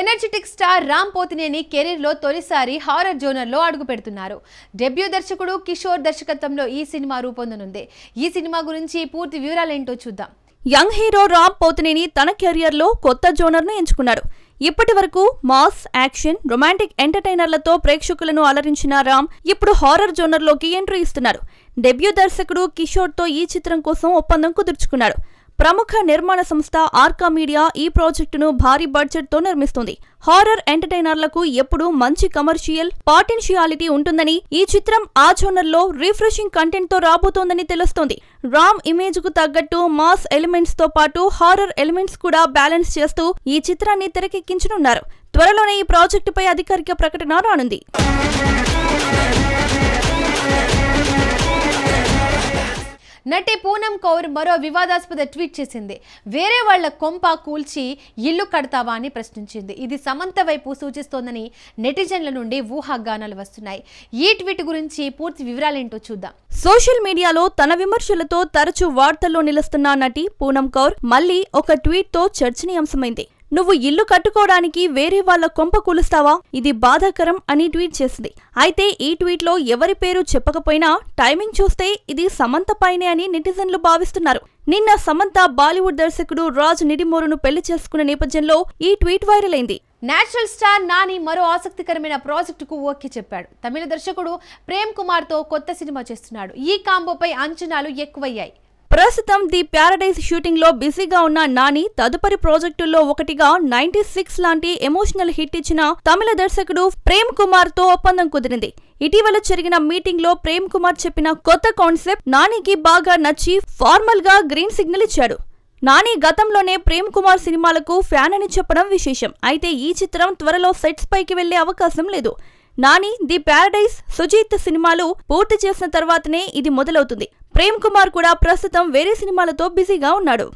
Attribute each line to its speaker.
Speaker 1: Energetic star Ram Pothineni కెరీర్లో తొలిసారి horror జోనర్లో అడుగు పెడుతున్నారు. డెబ్యూ దర్శకుడు కిషోర్ దర్శకత్వంలో ఈ సినిమా రూపొందనుంది. ఈ సినిమా గురించి పూర్తి వివరాలేంటో చూద్దాం.
Speaker 2: యంగ్ హీరో రామ్ పోతినేని తన కెరియర్లో కొత్త జోనర్ను ఎంచుకున్నాడు. ఇప్పటి వరకు మాస్ యాక్షన్ రొమాంటిక్ ఎంటర్టైనర్లతో ప్రేక్షకులను అలరించిన రామ్ ఇప్పుడు హారర్ జోనర్లోకి ఎంట్రీ ఇస్తున్నారు. డెబ్యూ దర్శకుడు కిషోర్తో ఈ చిత్రం కోసం ఒప్పందం కుదుర్చుకున్నాడు. ప్రముఖ నిర్మాణ సంస్థ ఆర్కా మీడియా ఈ ప్రాజెక్టును భారీ బడ్జెట్తో నిర్మిస్తుంది. హారర్ ఎంటర్టైనర్లకు ఎప్పుడూ మంచి కమర్షియల్ పాటెన్షియాలిటీ ఉంటుందని ఈ చిత్రం ఆ జోనర్లో రిఫ్రెషింగ్ కంటెంట్తో రాబోతోందని తెలుస్తోంది. రామ్ ఇమేజ్కు తగ్గట్టు మాస్ ఎలిమెంట్స్తో పాటు హారర్ ఎలిమెంట్స్ కూడా బ్యాలెన్స్ చేస్తూ ఈ చిత్రాన్ని తెరకెక్కించనున్నారు. త్వరలోనే ఈ ప్రాజెక్టుపై అధికారిక ప్రకటన రానుంది.
Speaker 1: నటి పూనం కౌర్ మరో వివాదాస్పద ట్వీట్ చేసింది. వేరే వాళ్ళ కొంప కూల్చి ఇల్లు కడతావా అని ప్రశ్నించింది. ఇది సమంత వైపు సూచిస్తోందని నెటిజన్ల నుండి ఊహాగానాలు వస్తున్నాయి. ఈ ట్వీట్ గురించి పూర్తి వివరాలేంటో చూద్దాం.
Speaker 2: సోషల్ మీడియాలో తన విమర్శలతో తరచూ వార్తల్లో నిలుస్తున్న నటి పూనం కౌర్ మళ్ళీ ఒక ట్వీట్తో చర్చనీయాంశమైంది. నువ్వు ఇల్లు కట్టుకోవడానికి వేరే వాళ్ళ కొంప కూలుస్తావా? ఇది బాధాకరం అని ట్వీట్ చేసింది. అయితే ఈ ట్వీట్లో ఎవరి పేరు చెప్పకపోయినా టైమింగ్ చూస్తే ఇది సమంత పైనే అని నెటిజన్లు భావిస్తున్నారు. నిన్న సమంత బాలీవుడ్ దర్శకుడు రాజ్ నిడిమోరును పెళ్ళి చేసుకున్న నేపథ్యంలో ఈ ట్వీట్ వైరల్ అయింది.
Speaker 1: నేచురల్ స్టార్ నాని మరో ఆసక్తికరమైన ప్రాజెక్టుకు ఓకే చెప్పాడు. తమిళ దర్శకుడు ప్రేమ్ కుమార్తో కొత్త సినిమా చేస్తున్నాడు. ఈ కాంబోపై అంచనాలు ఎక్కువయ్యాయి.
Speaker 2: ప్రస్తుతం ది ప్యారడైజ్ షూటింగ్లో బిజీగా ఉన్న నాని తదుపరి ప్రాజెక్టుల్లో ఒకటిగా నైన్టీ సిక్స్ లాంటి ఎమోషనల్ హిట్ ఇచ్చిన తమిళ దర్శకుడు ప్రేమ్ కుమార్తో ఒప్పందం కుదిరింది. ఇటీవల జరిగిన మీటింగ్లో ప్రేమ్ కుమార్ చెప్పిన కొత్త కాన్సెప్ట్ నానికి బాగా నచ్చి ఫార్మల్గా గ్రీన్ సిగ్నల్ ఇచ్చాడు. నాని గతంలోనే ప్రేమ్ కుమార్ సినిమాలకు ఫ్యాన్ అని చెప్పడం విశేషం. అయితే ఈ చిత్రం త్వరలో సెట్స్ పైకి వెళ్ళే అవకాశం లేదు. నాని ది ప్యారడైజ్ సుజీత్ సినిమాలు పూర్తి చేసిన తర్వాతనే ఇది మొదలవుతుంది. ప్రేమ్ కుమార్ కూడా ప్రస్తుతం వేరే సినిమాలతో బిజీగా ఉన్నాడు.